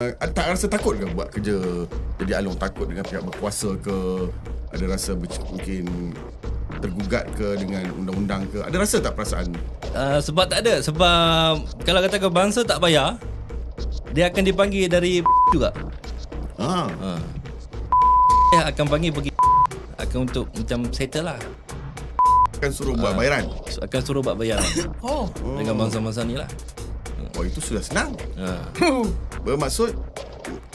Uh, tak rasa takut ke buat kerja jadi alung takut dengan pihak berkuasa ke? Ada rasa mungkin tergugat ke dengan undang-undang ke? Ada rasa tak perasaan? Uh, sebab tak ada. Sebab Kalau katakan bangsa tak bayar Dia akan dipanggil dari juga. Ha ha. Dia akan panggil pergi Akan untuk macam settle lah. Kan suruh buat bayaran? Akan suruh buat bayaran Oh. Dengan bangsa-bangsa ni lah oh itu sudah senang. Ha. bermaksud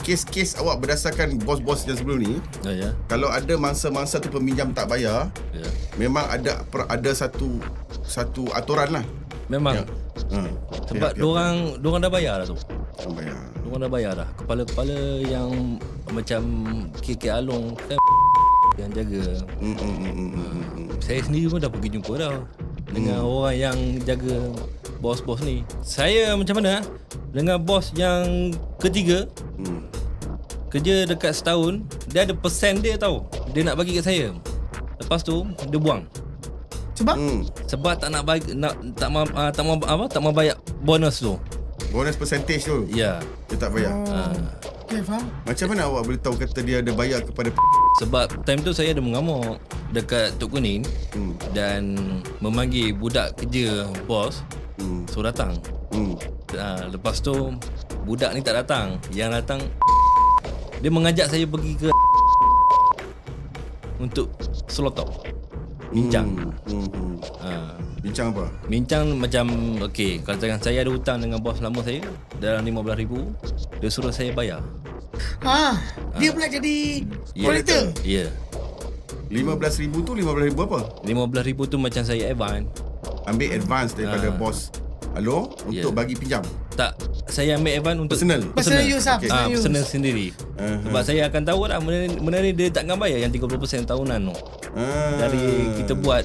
kes-kes awak berdasarkan bos-bos yang sebelum ni Ya, ya. kalau ada mangsa-mangsa tu peminjam tak bayar ya. memang ada ada satu satu aturan lah. Memang. Ha. Sebab Pihak-pihak diorang Diorang dah bayar dah tu. Yang bayar. Diorang dah bayar dah. Kepala-kepala yang Macam KK Along kan Yang jaga. Mm, mm, mm, mm, mm, mm. Saya sendiri pun dah pergi jumpa dah Dengan orang yang jaga Bos-bos ni. Saya macam mana Dengan bos yang Ketiga Hmm. Kerja dekat setahun Dia ada persen dia tau. Dia nak bagi kat saya. Lepas tu Dia buang. Sebab? Hmm. Sebab tak nak bagi nak, tak mau uh, tak mau apa tak mau bayar bonus tu. Bonus percentage tu? Ya. Dia tak bayar? Oh. Okay faham. Macam mana awak boleh tahu Kata dia ada bayar kepada Sebab time tu saya ada mengamuk dekat Tok Kuning hmm. dan memanggil budak kerja bos hmm. so datang hmm. Ha, lepas tu budak ni tak datang yang datang dia mengajak saya pergi ke untuk slot bincang hmm. hmm. Hmm. Ha. bincang apa? bincang macam ok kalau tangan saya ada hutang dengan bos lama saya dalam RM15,000 dia suruh saya bayar Ha, ha. dia pula jadi ya, kolektor Ya. Yeah. 15000 tu 15000 apa? 15000 tu macam saya advance. Ambil advance daripada ha. bos. Hello untuk yeah. bagi pinjam. Tak. Saya ambil advance untuk personal. Personal, personal use. Lah, okay. Ha, personal use. sendiri. Uh-huh. Sebab saya akan tahu lah benda ni dia takkan bayar yang 30% tahunan tu. uh. Dari kita buat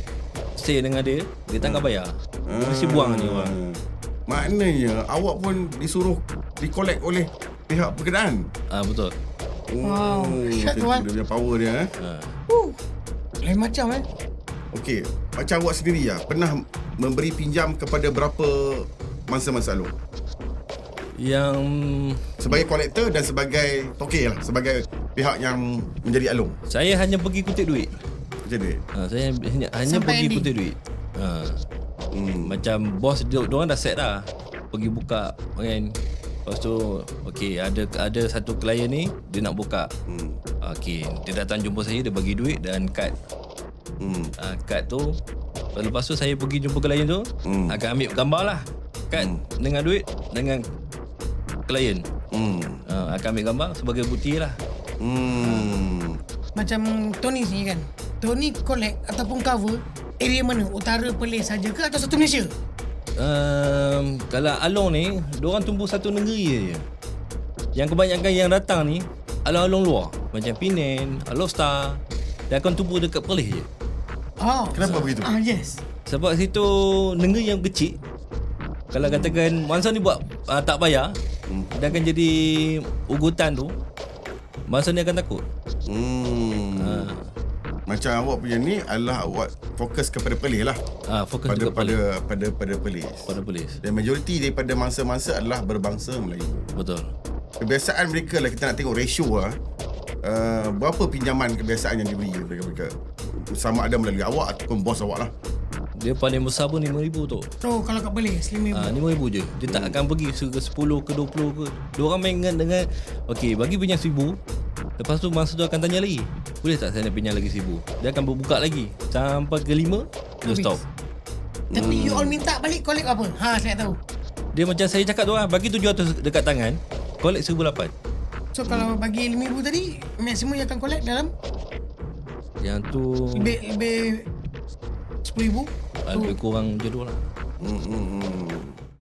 stay dengan dia, dia takkan uh. bayar. Uh. Mesti buang ni orang. Maknanya awak pun disuruh dikolek oleh pihak perkenaan. Ah ha, betul. Oh, wow. Shot one. Dia punya power dia eh. Uh. Lain macam eh Okey, macam awak sendiri ya, pernah memberi pinjam kepada berapa mangsa-mangsa lu? Yang Sebagai kolektor dan sebagai tokey lah, sebagai pihak yang menjadi alung. saya hanya pergi kutip duit. Macam duit. Ah, saya hanya, hanya Sampai pergi ending. kutip duit. Ah. Hmm. Macam bos dia orang dah set dah. Pergi buka kan. Lepas tu okey ada ada satu klien ni dia nak buka. Hmm. Okey, dia datang jumpa saya dia bagi duit dan kad. Hmm. Uh, kad tu lepas tu saya pergi jumpa klien tu Hmm. akan ambil gambar lah kad dengan duit dengan klien. Hmm. Uh, akan ambil gambar sebagai bukti lah. Hmm. Macam Tony sini kan Tony collect ataupun cover Area mana? Utara Perlis saja ke atau satu Malaysia? Um, kalau Along ni, orang tumbuh satu negeri je. Yang kebanyakan yang datang ni, along-along luar. Macam Penang, Alostar. Dia akan tumbuh dekat Perlis je. Oh Kenapa begitu? Ah yes Sebab situ negeri yang kecil. Kalau katakan mangsa ni buat uh, tak bayar, Hmm. dia akan jadi ugutan tu. Mangsa ni akan takut. Hmm. Ha. Macam awak punya ni adalah awak fokus kepada Perlis lah. Ah, fokus Pada pada Perlis. pada pada Perlis. Pada Perlis. Dan majoriti daripada mangsa-mangsa adalah berbangsa Melayu. Betul. Kebiasaan mereka lah kita nak tengok ratio lah. Uh, berapa pinjaman kebiasaan yang diberi mereka mereka sama ada melalui awak ataupun bos awak lah. Dia paling besar pun RM5,000 tu. Oh kalau kat Perlis RM5,000 Ah, RM5,000 je. Dia tak akan pergi ke 10 ke 20 ke. Dia orang main dengan, dengan okey, bagi pinjam RM1,000. Lepas tu mangsa tu akan tanya lagi. Boleh tak saya nak pinjam lagi RM1,000? Dia akan berbuka lagi. Sampai ke 5, dia stop. Tapi you all minta balik collect apa? Ha saya nak tahu Dia macam saya cakap tu lah, bagi 700 dekat tangan, collect RM1,800. So kalau bagi RM5,000 tadi Maksimum yang akan collect dalam Yang tu Lebih Lebih RM10,000 ah, lebih kurang jodoh lah. Hmm, hmm, hmm.